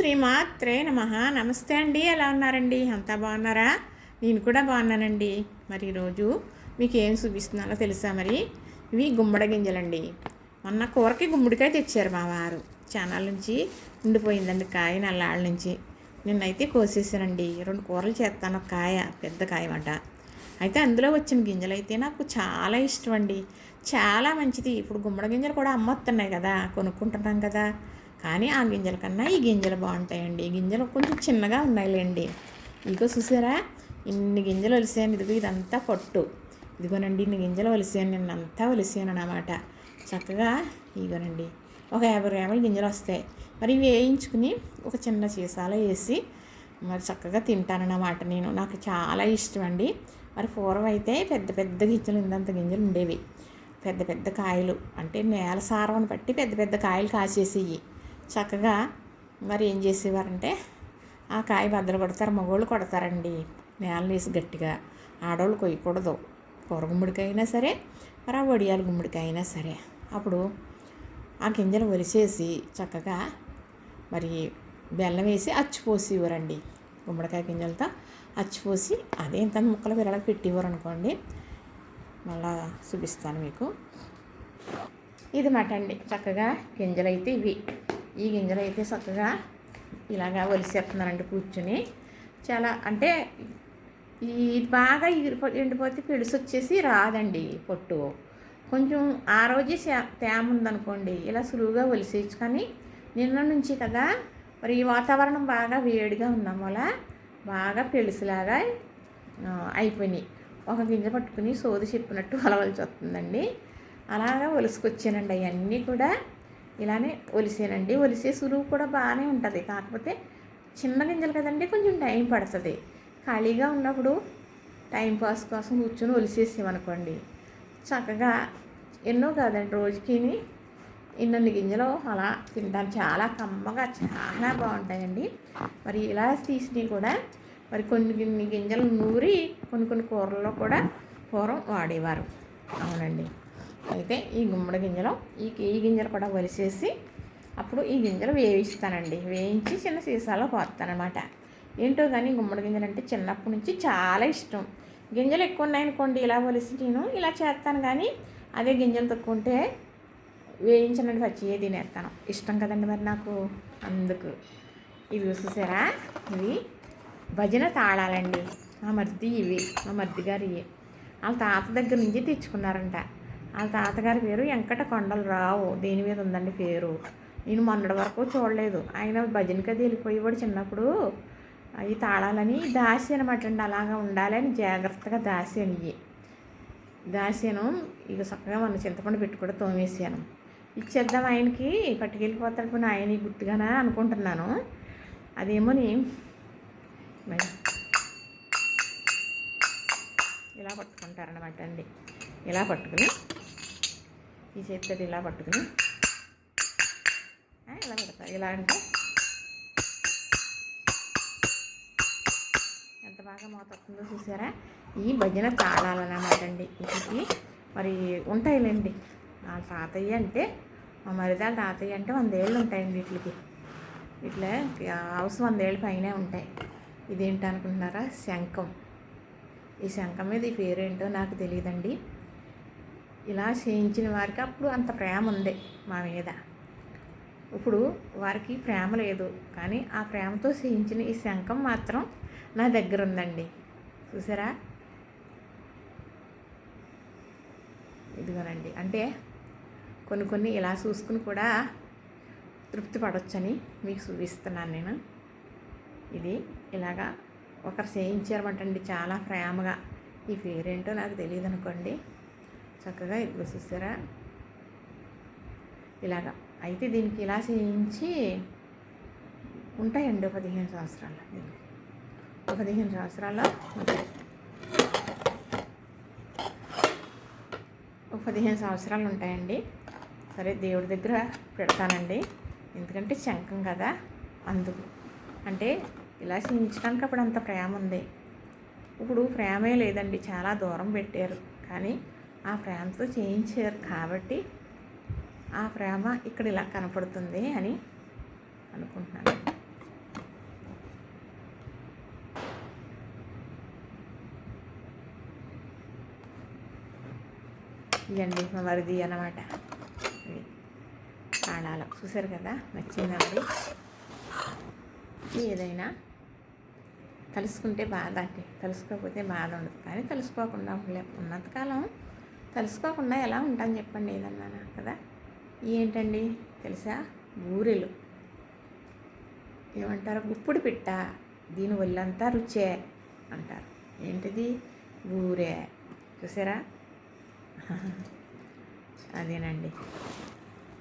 శ్రీమాత్రే నమ. నమస్తే అండి. ఎలా ఉన్నారండి? అంతా బాగున్నారా? నేను కూడా బాగున్నానండి. మరి ఈరోజు మీకు ఏం చూపిస్తున్నానో తెలుసా మరి? ఇవి గుమ్మడి గింజలండి. మొన్న కూరకి గుమ్మడికాయ తెచ్చారు మా వారు. చానాల నుంచి ఉండిపోయిందండి కాయ నల్లాళ్ళ నుంచి. నిన్నైతే కోసేసానండి. రెండు కూరలు చేస్తాను ఒక కాయ పెద్ద కాయమాట అయితే అందులో వచ్చిన గింజలు అయితే నాకు చాలా ఇష్టం అండి చాలా మంచిది. ఇప్పుడు గుమ్మడి గింజలు కూడా అమ్మొస్తున్నాయి కదా. కొనుక్కుంటున్నాం కదా. కానీ ఆ గింజల కన్నా ఈ గింజలు బాగుంటాయండి. ఈ గింజలు కొంచెం చిన్నగా ఉన్నాయిలేండి. ఇదిగో చూసారా? ఇన్ని గింజలు ఒలిసాను ఇదిగో ఇదంతా పొట్టు. ఇదిగోనండి ఇన్ని గింజలు ఒలిసాను నిన్నంతా ఒలిసాను అన్నమాట. చక్కగా ఇదిగోనండి ఒక యాభై గ్రాముల గింజలు వస్తాయి. మరి ఇవి వేయించుకుని ఒక చిన్న సీసాలో వేసి మరి చక్కగా తింటానన్నమాట నేను. నాకు చాలా ఇష్టం అండి మరి పూర్వం అయితే పెద్ద పెద్ద గింజలు ఇంతంత గింజలు ఉండేవి. పెద్ద పెద్ద కాయలు అంటే నేల సారవను బట్టి పెద్ద పెద్ద కాయలు కాసేసేవి చక్కగా మరి ఏం చేసేవారంటే ఆ కాయ బద్దలు కొడతారు మగోళ్ళు కొడతారండి. నేల వేసి గట్టిగా. ఆడవాళ్ళు కొయ్యకూడదు. కూర గుమ్మడికాయ అయినా సరే మరి ఆ వడియాల గుమ్మడికాయ అయినా సరే. అప్పుడు ఆ గింజలు ఒలిసేసి చక్కగా మరి బెల్లం వేసి అచ్చిపోసి ఇవ్వరండి గుమ్మడికాయ గింజలతో అచ్చిపోసి అదే ఇంత ముక్కలు విరళకి పెట్టివ్వరు అనుకోండి. మళ్ళా చూపిస్తాను మీకు. ఇది మాట అండి. చక్కగా గింజలు అయితే ఇవి. ఈ గింజలు అయితే చక్కగా ఇలాగా ఒలిసేస్తున్నానండి కూర్చుని. చాలా అంటే ఈ బాగా ఎగిరిపో ఎండిపోతే పిడుసు వచ్చేసి రాదండి పొట్టు. కొంచెం ఆ రోజే తేమ ఉందనుకోండి ఇలా సులువుగా ఒలిసేయచ్చు. కానీ నిన్న నుంచి కదా మరి ఈ వాతావరణం బాగా వేడిగా ఉన్నాం వల్ల బాగా పెలుసులాగా అయిపోయినాయి. ఒక గింజ పట్టుకుని సోది చెప్పినట్టు అలవలసి వస్తుందండి. అలాగా ఒలుసుకొచ్చానండి అవన్నీ కూడా. ఇలానే ఒలిసేనండి. ఒలిసే సులువు కూడా బాగానే ఉంటుంది. కాకపోతే చిన్న గింజలు కదండి కొంచెం టైం పడుతుంది. ఖాళీగా ఉన్నప్పుడు టైం పాస్ కోసం కూర్చొని ఒలిసేసామనుకోండి చక్కగా ఎన్నో కాదండి రోజుకి ఇన్నన్ని గింజలు అలా తింటాను చాలా కమ్మగా చాలా బాగుంటాయండి. మరి ఇలా తీసినవి కూడా మరి కొన్ని కొన్ని గింజలు నూరి కొన్ని కొన్ని కూరల్లో కూడా పూర్వం వాడేవారు. అవునండి. అయితే ఈ గుమ్మడి గింజలు ఈ ఈ గింజలు కూడా వలిసేసి అప్పుడు ఈ గింజలు వేయిస్తానండి. వేయించి చిన్న సీసాలో పోతానమాట ఏంటో కానీ గుమ్మడి గింజలు అంటే చిన్నప్పటి నుంచి చాలా ఇష్టం. గింజలు ఎక్కువ ఉన్నాయనుకోండి ఇలా వలిసి నేను ఇలా చేస్తాను కానీ అదే గింజలు తక్కువ ఉంటే వేయించినట్టు పచ్చియే తినేస్తాను. ఇష్టం కదండి మరి నాకు? అందుకు. ఇది చూసేసారా? ఇవి భజన తాళాలండి. మా మర్ది ఇవి మా మర్ది గారు ఇవి. వాళ్ళ తాత దగ్గర నుంచి తెచ్చుకున్నారంట. వాళ్ళ తాతగారి పేరు వెంకట కొండలు రావు దీని మీద ఉందండి పేరు? నేను మొన్నటి వరకు చూడలేదు. ఆయన భజనకి అది వెళ్ళిపోయేవాడు చిన్నప్పుడు. అవి తాళాలని దాసి అనమాట అండి. అలాగా ఉండాలని జాగ్రత్తగా దాసాను ఇవి దాసాను. ఇక చక్కగా మన చింతపండు పెట్టి కూడా తోమేసాను. ఇచ్చేద్దాం ఆయనకి. పట్టుకెళ్ళిపోతాడు పోనీ ఆయన గుర్తుగానా అనుకుంటున్నాను. అదేమోని ఇలా పట్టుకుంటారనమాట అండి. ఇలా పట్టుకుని ఈ చేతితో ఇలా పట్టుకుని. ఇలా పెడతా. ఇలా అంటే ఎంత బాగా మోతుందో చూసారా? ఈ భజన తాళాలన్నమాట అండి వీటికి మరి ఉంటాయిలేండి. నా తాతయ్య అంటే మా మరిదాల తాతయ్య అంటే వందేళ్ళు ఉంటాయండి వీటికి ఇట్లా హౌస్ వందేళ్ళు పైనే ఉంటాయి. ఇదేంటి అనుకుంటున్నారా శంఖం. ఈ శంఖం మీద ఈ పేరేంటో నాకు తెలియదండి. ఇలా చేయించిన వారికి అప్పుడు అంత ప్రేమ ఉంది మా మీద. ఇప్పుడు వారికి ప్రేమ లేదు. కానీ ఆ ప్రేమతో చేయించిన ఈ శంఖం మాత్రం నా దగ్గర ఉందండి. చూసారా? ఇదిగోనండి. అంటే కొన్ని కొన్ని ఇలా చూసుకుని కూడా తృప్తి పడవచ్చని మీకు చూపిస్తున్నాను నేను. ఇది ఇలాగా ఒకరు చేయించారమంటండి చాలా ప్రేమగా. ఈ పేరేంటో నాకు తెలియదు అనుకోండి చక్కగా ఇది చూసారా ఇలాగా. అయితే దీనికి ఇలా చేయించి ఉంటాయండి పదిహేను సంవత్సరాలు దీనికి. పదిహేను సంవత్సరాల్లో ఒక పదిహేను సంవత్సరాలు ఉంటాయండి. సరే దేవుడి దగ్గర పెడతానండి. ఎందుకంటే శంఖం కదా అందుకు. అంటే ఇలా చేయించడానికి అప్పుడు అంత ప్రేమ ఉంది. ఇప్పుడు ప్రేమే లేదండి చాలా దూరం పెట్టారు. కానీ ఆ ఫ్రేమ్స్ చేయించారు కాబట్టి ఆ ప్రేమ ఇక్కడ ఇలా కనపడుతుంది అని అనుకుంటున్నాను. ఇదండి మా వరిది అనమాట ప్రాణాలు చూసారు కదా? నచ్చిందండి ఏదైనా తలుసుకుంటే బాధ అంటే తలుసుకోకపోతే బాధ ఉండదు. కానీ తలుసుకోకుండా ఉన్నంతకాలం తెలుసుకోకుండా ఎలా ఉంటాను చెప్పండి ఏదన్నా కదా? ఏంటండి? తెలుసా? బూరెలు. ఏమంటారు? గుప్పుడు పిట్ట. దీని ఒళ్ళంతా రుచే అంటారు. ఏంటిది? బూరే. చూసారా? అదేనండి.